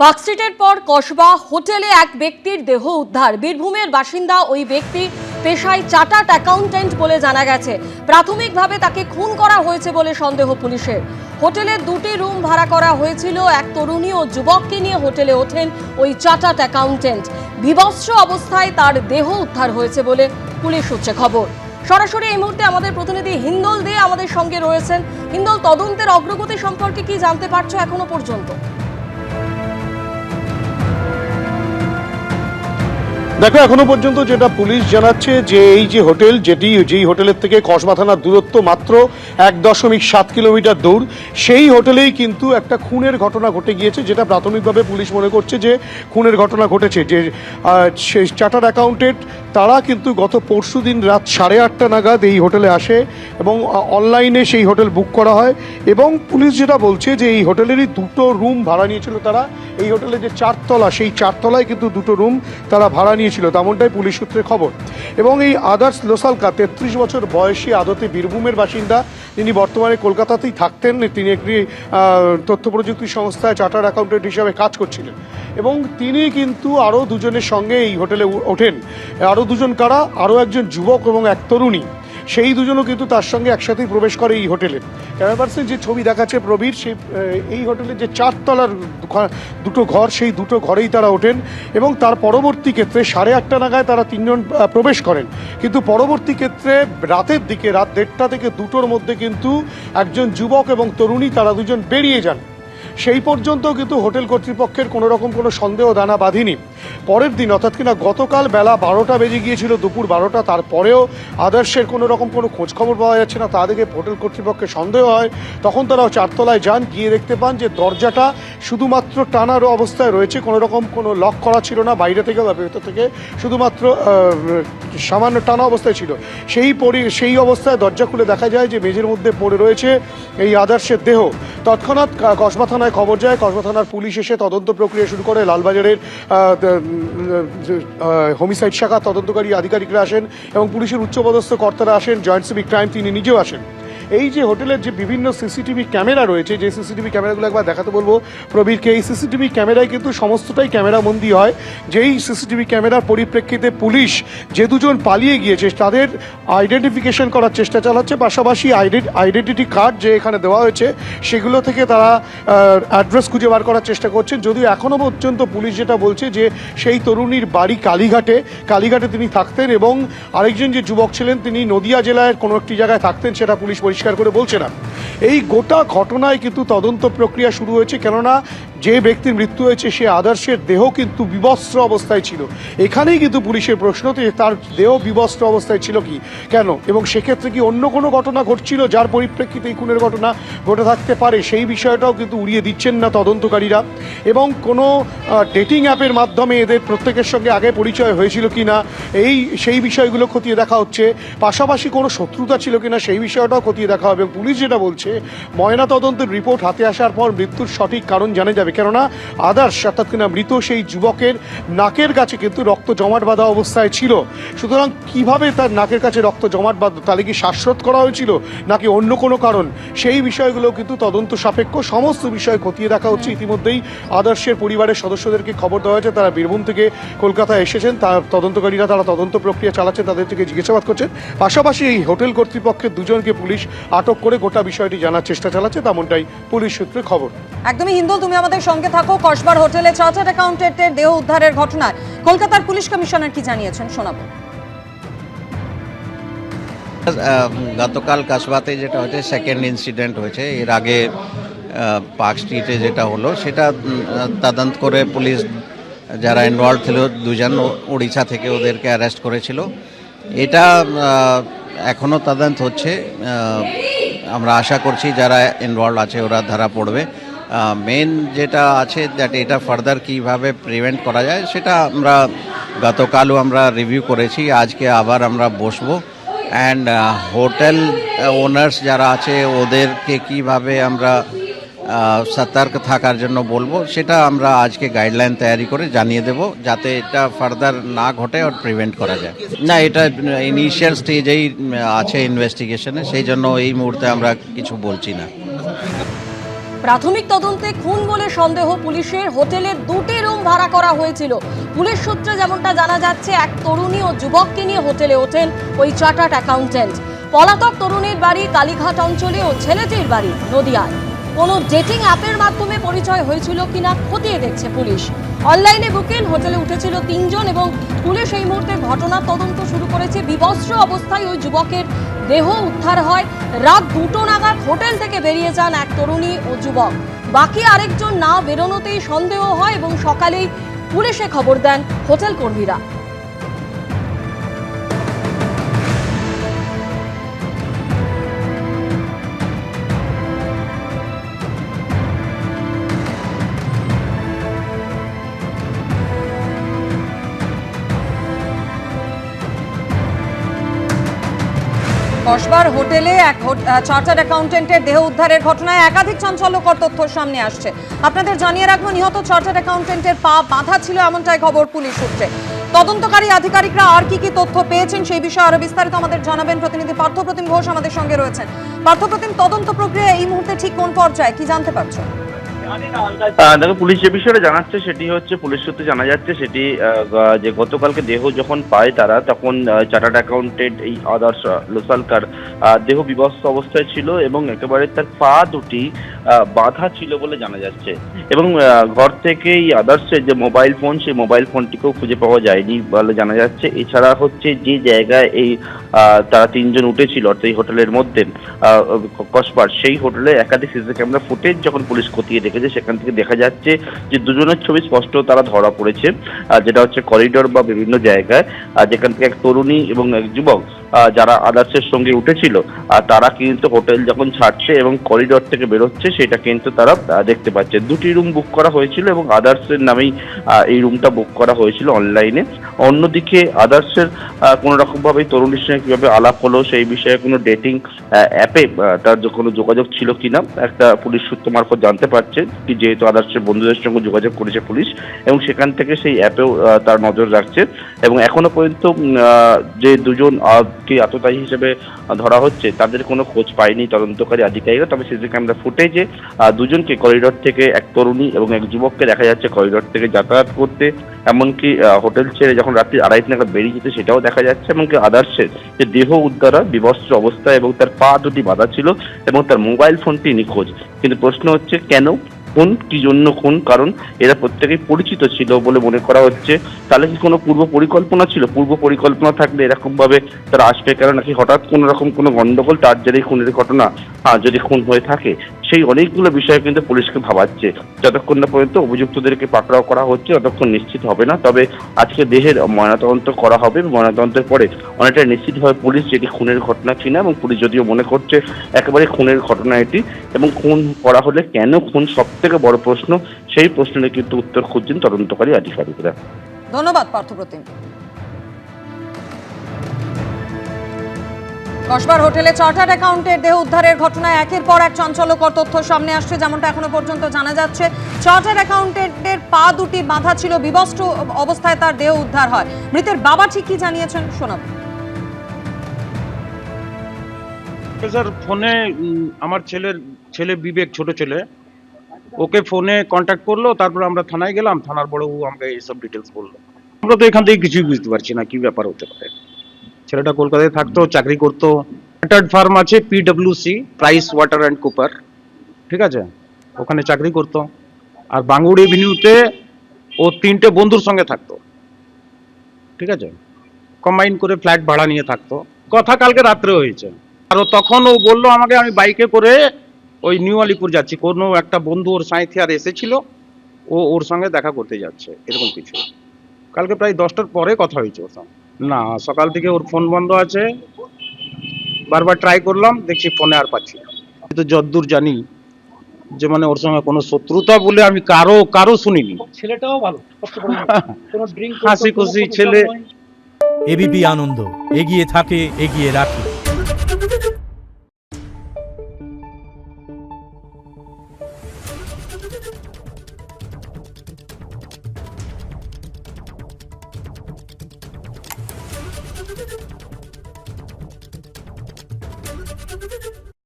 পার্কস্ট্রিটের পর কসবা হোটেলে এক ব্যক্তির দেহ উদ্ধার। বীরভূমের বাসিন্দা ওই ব্যক্তি পেশায় চার্টার্ড অ্যাকাউন্ট্যান্ট বলে জানা গেছে। প্রাথমিকভাবে তাকে খুন করা হয়েছে বলে সন্দেহ পুলিশের। হোটেলে দুটি রুম ভাড়া করা হয়েছিল। এক তরুণী ও যুবককে নিয়ে হোটেলে ওঠেন ওই চার্টার্ড অ্যাকাউন্ট্যান্ট। বিভৎস অবস্থায় তার দেহ উদ্ধার হয়েছে বলে পুলিশ সূত্রে খবর। সরাসরি এই মুহূর্তে আমাদের প্রতিনিধি হিন্দল দে আমাদের সঙ্গে রয়েছেন। হিন্দল, তদন্তের অগ্রগতি সম্পর্কে কি জানতে পারছ এখনও পর্যন্ত? দেখো, এখনও পর্যন্ত যেটা পুলিশ জানাচ্ছে যে এই যে হোটেল যেটি, যেই হোটেলের থেকে কসবা থানার দূরত্ব মাত্র এক দশমিক সাত কিলোমিটার দূর, সেই হোটেলেই কিন্তু একটা খুনের ঘটনা ঘটে গিয়েছে, যেটা প্রাথমিকভাবে পুলিশ মনে করছে যে খুনের ঘটনা ঘটেছে, যে সেই চার্টার অ্যাকাউন্টেন্ট, তারা কিন্তু গত পরশু দিন রাত সাড়ে আটটা নাগাদ এই হোটেলে আসে এবং অনলাইনে সেই হোটেল বুক করা হয় এবং পুলিশ যেটা বলছে যে এই হোটেলেরই দুটো রুম ভাড়া নিয়েছিল তারা। এই হোটেলে যে চারতলা, সেই চারতলায় কিন্তু দুটো রুম তারা ভাড়া নিয়েছিল। তেমনটাই পুলিশ সূত্রে খবর। এবং এই আদার্স লোসালকা, তেত্রিশ বছর বয়সী আদতে বীরভূমের বাসিন্দা, তিনি বর্তমানে কলকাতাতেই থাকতেন। তিনি একটি তথ্য প্রযুক্তি সংস্থায় চার্টার অ্যাকাউন্টেন্ট হিসাবে কাজ করছিলেন। এবং তিনি কিন্তু আরও দুজনের সঙ্গে এই হোটেলে ওঠেন। আরও দুজন কারা? আরও একজন যুবক এবং এক তরুণী। সেই দুজনও কিন্তু তার সঙ্গে একসাথেই প্রবেশ করে এই হোটেলে। ক্যামেরা পার্সন যে ছবি দেখাচ্ছে প্রবীর সেই এই হোটেলের যে চারতলার দুটো ঘর, সেই দুটো ঘরেই তারা ওঠেন এবং তার পরবর্তী ক্ষেত্রে সাড়ে আটটা নাগায় তারা তিনজন প্রবেশ করেন। কিন্তু পরবর্তী ক্ষেত্রে রাতের দিকে, রাত দেড়টা থেকে দুটোর মধ্যে কিন্তু একজন যুবক এবং তরুণী তারা দুজন বেরিয়ে যান। সেই পর্যন্ত কিন্তু হোটেল কর্তৃপক্ষের কোনো রকম কোনো সন্দেহ দানা বাঁধিনি। পরের দিন, অর্থাৎ কিনা গতকাল বেলা বারোটা বেজে গিয়েছিল, দুপুর বারোটা, তারপরেও আদর্শের কোনো রকম কোনো খোঁজখবর পাওয়া যাচ্ছে না, তা দেখে হোটেল কর্তৃপক্ষের সন্দেহ হয়। তখন তারা চারতলায় যান, গিয়ে দেখতে পান যে দরজাটা শুধুমাত্র টানার অবস্থায় রয়েছে, কোনো রকম কোনো লক করা ছিল না, বাইরে থেকে বা ভেতর থেকে শুধুমাত্র সামান্য টানা অবস্থায় ছিল। সেই পরি, সেই অবস্থায় দরজা খুলে দেখা যায় যে মেঝের মধ্যে পড়ে রয়েছে এই আদর্শের দেহ। তৎক্ষণাৎ কসবা থানায় খবর যায়। কসবা থানার পুলিশ এসে তদন্ত প্রক্রিয়া শুরু করে। লালবাজারের হোমিসাইড শাখা তদন্তকারী আধিকারিকরা আসেন এবং পুলিশের উচ্চপদস্থ কর্তারা আসেন। জয়েন্ট সিভিক ক্রাইম তিনি নিজেও আসেন। এই যে হোটেলের যে বিভিন্ন সিসিটিভি ক্যামেরা রয়েছে, যে সিসিটিভি ক্যামেরাগুলো একবার দেখাতে বলব প্রবীরকে, এই সিসিটিভি ক্যামেরায় কিন্তু সমস্তটাই ক্যামেরা বন্দি হয়। যেই সিসিটিভি ক্যামেরার পরিপ্রেক্ষিতে পুলিশ যে দুজন পালিয়ে গিয়েছে, তাদের আইডেন্টিফিকেশন করার চেষ্টা চালাচ্ছে। পাশাপাশি আইডেন্টিটি কার্ড যে এখানে দেওয়া হয়েছে, সেগুলো থেকে তারা অ্যাড্রেস খুঁজে বার করার চেষ্টা করছেন। যদিও এখনও পর্যন্ত পুলিশ যেটা বলছে যে সেই তরুণীর বাড়ি কালীঘাটে কালীঘাটে তিনি থাকতেন এবং আরেকজন যে যুবক ছিলেন, তিনি নদিয়া জেলায় কোনো একটি জায়গায় থাকতেন, সেটা পুলিশ পরিষ্কার করে বলছে না। এই গোটা ঘটনায় কিন্তু তদন্ত প্রক্রিয়া শুরু হয়েছে, কেননা যে ব্যক্তির মৃত্যু হয়েছে সে আদর্শের দেহ কিন্তু বিবস্ত্র অবস্থায় ছিল। এখানেই কিন্তু পুলিশের প্রশ্ন তার দেহ বিবস্ত্র অবস্থায় ছিল কি? কেন? এবং সেক্ষেত্রে কি অন্য কোনো ঘটনা ঘটছিল যার পরিপ্রেক্ষিতে এই খুনের ঘটনা ঘটে থাকতে পারে? সেই বিষয়টাও কিন্তু উড়িয়ে দিচ্ছেন না তদন্তকারীরা। এবং কোনো ডেটিং অ্যাপের মাধ্যমে এদের প্রত্যেকের সঙ্গে আগে পরিচয় হয়েছিল কি না, এই, সেই বিষয়গুলো খতিয়ে দেখা হচ্ছে। পাশাপাশি কোনো শত্রুতা ছিল কিনা সেই বিষয়টাও খতিয়ে দেখা হবে পুলিশ যেটা বলছে, ময়না তদন্তের রিপোর্ট হাতে আসার পর মৃত্যুর সঠিক কারণ জানা যাবে। কেননা, আদার্স, অর্থাৎ কিনা মৃত সেই যুবকের নাকের কাছে কিন্তু রক্ত জমাট বাঁধা অবস্থায় ছিল। সুতরাং কীভাবে তার নাকের কাছে রক্ত জমাট বাঁধ তাহলে কি শ্বাসরোধ করা হয়েছিল, নাকি অন্য কোনো কারণ? সেই বিষয়গুলো কিন্তু তদন্ত সাপেক্ষ, সমস্ত বিষয় খতিয়ে দেখা হচ্ছে। ইতিমধ্যেই আদর্শের পরিবারের সদস্যদেরকে খবর দেওয়া হয়েছে, তারা বীরভূম থেকে কলকাতায় এসেছেন তার তদন্তকারীরা, তারা তদন্ত প্রক্রিয়া চালাচ্ছেন, তাদের থেকে জিজ্ঞাসাবাদ করছেন। পাশাপাশি এই হোটেল কর্তৃপক্ষের দুজনকে পুলিশ আটক করে গোটা বিষয়টি জানার চেষ্টা চালাচ্ছে তেমনটাই পুলিশ সূত্রে খবর। একদমই হিন্দুল তুমি আমাদের সঙ্গে থাকো কসবার হোটেলে চার্টার্ড অ্যাকাউন্টেন্টের দেহ উদ্ধারের ঘটনায়। কলকাতার পুলিশ কমিশনার কি জানিয়েছেন শোনাবো। গতকাল কাসবাতে যেটা হয়েছে সেকেন্ড ইনসিডেন্ট হয়েছে। এর আগে আহ, পার্ক স্ট্রিটে যেটা হলো সেটা তদন্ত করে পুলিশ যারা ইনভলভ ছিল দুজন ও- উড়িষ্যা থেকে ওদেরকে অ্যারেস্ট করেছিল। এটা আহ, এখনও তদন্ত হচ্ছে। আমরা আশা করছি যারা ইনভলভ আছে ওরা ধারা পড়বে। মেন যেটা আছে দ্যাট এটা ফার্দার কীভাবে প্রিভেন্ট করা যায় সেটা আমরা গতকালও আমরা রিভিউ করেছি। আজকে আবার আমরা বসবো। অ্যান্ড হোটেল ওনার্স যারা আছে ওদেরকে কীভাবে আমরা সতর্ক থাকার জন্য বলব, সেটা আমরা আজকে গাইডলাইন তৈরি করে জানিয়ে দেব, যাতে এটা ফার্দার না ঘটে আর প্রিভেন্ট করা যায়। না, এটা ইনিশিয়াল স্টেজেই আছে ইনভেস্টিগেশনে সেই জন্য এই মুহূর্তে আমরা কিছু বলছি না। প্রাথমিক তদন্তে খুন বলে সন্দেহ পুলিশের, হোটেলে দুটি রুম ভাড়া করা হয়েছিল। পুলিশ সূত্রে যেমনটা জানা যাচ্ছে, এক তরুণী ও যুবককে নিয়ে হোটেলে ওঠেন ওই চার্টার্ড অ্যাকাউন্টেন্ট পলাতক তরুণীর বাড়ি কালীঘাট অঞ্চলে ও ছেলেটির বাড়ি নদিয়ায়। কোনো ডেটিং অ্যাপের মাধ্যমে পরিচয় হয়েছিল কিনা খতিয়ে দেখছে পুলিশ। অনলাইনে বুকিং হোটেলে উঠেছিল তিনজন এবং পুলিশ এই মুহূর্তে ঘটনার তদন্ত শুরু করেছে। বিবস্ত্র অবস্থায় ওই যুবকের দেহ উদ্ধার হয়। রাত দুটো নাগাদ হোটেল থেকে বেরিয়ে যান এক তরুণী ও যুবক। বাকি আরেকজন না বেরোনোতেই সন্দেহ হয় এবং সকালেই পুলিশে খবর দেন হোটেল কর্মীরা। কসবার হোটেলে এক চার্টার্ড অ্যাকাউন্টেন্টের দেহ উদ্ধারের ঘটনায় একাধিক চাঞ্চল্যকর তথ্য সামনে আসছে। আপনাদের জানিয়ে রাখব, নিহত চার্টার্ড অ্যাকাউন্টেন্টের পা বাঁধা ছিল এমনটাই খবর পুলিশ সূত্রে। তদন্তকারী আধিকারিকরা আর কি কি তথ্য পেয়েছেন সেই বিষয়ে আরও বিস্তারিত আমাদের জানাবেন প্রতিনিধি পার্থপ্রতিম ঘোষ আমাদের সঙ্গে রয়েছেন। পার্থপ্রতিম, তদন্ত প্রক্রিয়া এই মুহূর্তে ঠিক কোন পর্যায়ে? কি জানতে পারছ? দেখো, পুলিশ যে বিষয়টা জানাচ্ছে সেটি হচ্ছে, পুলিশ সূত্রে জানা যাচ্ছে সেটি যে গতকালকে দেহ যখন পায় তারা, তখন চার্টার্ড অ্যাকাউন্টেন্ট এই আদার্স লোসালকার দেহ বিবস্ত অবস্থায় ছিল এবং একেবারে তার পা দুটি বাঁধা ছিল বলে জানা যাচ্ছে। এবং ঘর থেকে এই আদার্সের যে মোবাইল ফোন, সেই মোবাইল ফোনটিকেও খুঁজে পাওয়া যায়নি বলে জানা যাচ্ছে। এছাড়া হচ্ছে যে জায়গায় এই তারা তিনজন উঠেছিল, অর্থাৎ এই হোটেলের মধ্যে কসবার, সেই হোটেলে একাধিক সিসি ক্যামেরা ফুটেজ যখন পুলিশ খতিয়ে দেখেছে সেখান থেকে দেখা যাচ্ছে যে দুজনের ছবি স্পষ্ট তারা ধরা পড়েছে। যেটা হচ্ছে করিডোর বা বিভিন্ন জায়গায় যেখান থেকে এক তরুণী এবং এক যুবক যারা আদার্সের সঙ্গে উঠেছিল আর তারা কিন্তু হোটেল যখন ছাড়ছে এবং করিডোর থেকে বেরোচ্ছে, সেটা কিন্তু তারা দেখতে পাচ্ছে। দুটি রুম বুক করা হয়েছিল এবং আদার্সের নামেই এই রুমটা বুক করা হয়েছিল অনলাইনে অন্যদিকে আদার্সের কোনো রকমভাবে তরুণীর সঙ্গে কীভাবে আলাপ হলো, সেই বিষয়ে কোনো ডেটিং অ্যাপে তার কোনো যোগাযোগ ছিল কিনা, একটা পুলিশ সূত্র মারফত জানতে পারছে কি যেহেতু আদার্সের বন্ধুদের সঙ্গে যোগাযোগ করেছে পুলিশ এবং সেখান থেকে সেই অ্যাপেও তার নজর রাখছে। এবং এখনও পর্যন্ত যে দুজন আহ, আততায়ী হিসেবে ধরা হচ্ছে তাদের কোনো খোঁজ পায়নি তদন্তকারী আধিকারিকরা। তবে সিসি ক্যামেরা ফুটেজে দুজনকে করিডোর থেকে এক তরুণী এবং এক যুবককে দেখা যাচ্ছে করিডোর থেকে যাতায়াত করতে। এমনকি হোটেল ছেড়ে যখন রাত্রি আড়াইটা নাগাদ বেরিয়ে যেতে সেটাও দেখা যাচ্ছে। এমনকি আদার্সের যে দেহ উদ্ধার হয় বিবস্ত্র অবস্থায় এবং তার পা দুটি বাঁধা ছিল এবং তার মোবাইল ফোনটি নিখোঁজ। কিন্তু প্রশ্ন হচ্ছে কেন খুন, কি জন্য খুন? কারণ এরা প্রত্যেকেই পরিচিত ছিল বলে মনে করা হচ্ছে। তাহলে কি কোনো পূর্ব পরিকল্পনা ছিল? পূর্ব পরিকল্পনা থাকলে এরকমভাবে তারা আসবে কেন? নাকি হঠাৎ কোনো রকম কোনো গণ্ডগোল, তার জেরেই খুনের ঘটনা? হ্যাঁ যদি খুন হয়ে থাকে সেই অনেকগুলো বিষয় কিন্তু পুলিশকে ভাবাচ্ছে। যতক্ষণ না পর্যন্ত অভিযুক্তদেরকে পাকড়াও করা হচ্ছে, ততক্ষণ নিশ্চিত হবে না। তবে আজকে দেহের ময়নাতদন্ত করা হবে। ময়নাতদন্তের পরে অনেকটা নিশ্চিত হবে পুলিশ যেটি খুনের ঘটনা কিনা এবং পুলিশ যদিও মনে করছে একেবারে খুনের ঘটনা এটি এবং খুন করা হলে কেন খুন সব থেকে বড় প্রশ্ন, সেই প্রশ্নের কিন্তু উত্তর খুঁজছেন তদন্তকারী আধিকারিকরা। ধন্যবাদ, পার্থপ্রতিম। কসবার হোটেলে চার্টার্ড অ্যাকাউন্টের দেহ উদ্ধারের ঘটনায় একের পর এক চাঞ্চল্যকর তথ্য সামনে আসছে, যেমনটা এখনও পর্যন্ত জানা যাচ্ছে। চার্টার্ড অ্যাকাউন্টেন্টের পা দুটি বাঁধা ছিল, বিবস্ত্র অবস্থায় তার দেহ উদ্ধার হয়। মৃতের বাবা ঠিক কি জানিয়েছেন? শোনাব। স্যার ফোনে আমার ছেলের, ছেলে বিবেক, ছোট ছেলে। ওকে ফোনে কন্ট্যাক্ট করল, তারপর আমরা থানায় গেলাম, থানার বড়বাবু আমাকে এইসব ডিটেলস বলল। আমরা তো এখান থেকে কিছুই বুঝতে পারছি না, কি ব্যাপার হতে পারে। ছেলেটা কলকাতায় থাকতো, চাকরি করতো। চার্টার্ড ফার্ম আছে পিডব্লিউসি প্রাইস ওয়াটার অ্যান্ড কুপার ঠিক আছে? ওখানে চাকরি করতো। আর বাঙ্গুর এভিনিউতে ও তিনটে বন্ধুর সঙ্গে থাকতো। ঠিক আছে? কম্বাইন করে ফ্ল্যাট ভাড়া নিয়ে থাকতো। কথা কালকে রাত্রে হয়েছে। আর তখন ও বলল আমাকে, আমি বাইকে করে ওই নিউ আলিপুর যাচ্ছি। কোনো একটা বন্ধু ওর সাঁথিয়ার এসেছিল, ও ওর সঙ্গে দেখা করতে যাচ্ছে। এরকম কিছু। কালকে প্রায় দশটার পরে কথা হয়েছে ওর সঙ্গে। না সকাল থেকে ওর ফোন বন্ধ আছে। বারবার ট্রাই করলাম দেখছি ফোনে আর পাচ্ছি না। তো যদ্দূর জানি যে মানে ওর সঙ্গে কোনো শত্রুতা বলে আমি কারও কারও শুনিনি। ছেলেটাও ভালো হাসি খুশি ছেলে। এবিপি আনন্দ এগিয়ে থাকে এগিয়ে রাখে।